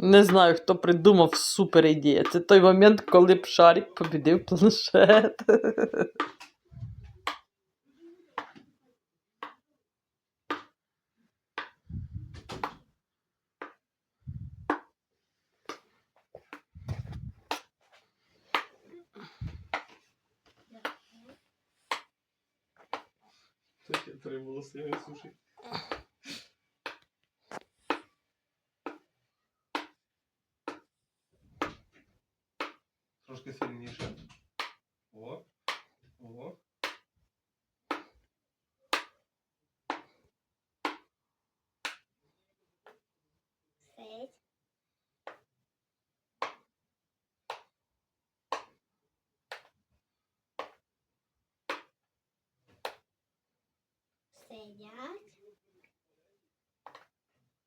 Не знаю, хто придумав супер ідея. Це той момент, коли б шарик побідив планшет. Треба було сильно сушити. Трошки сильніше. О. О. Стоять. Стоять.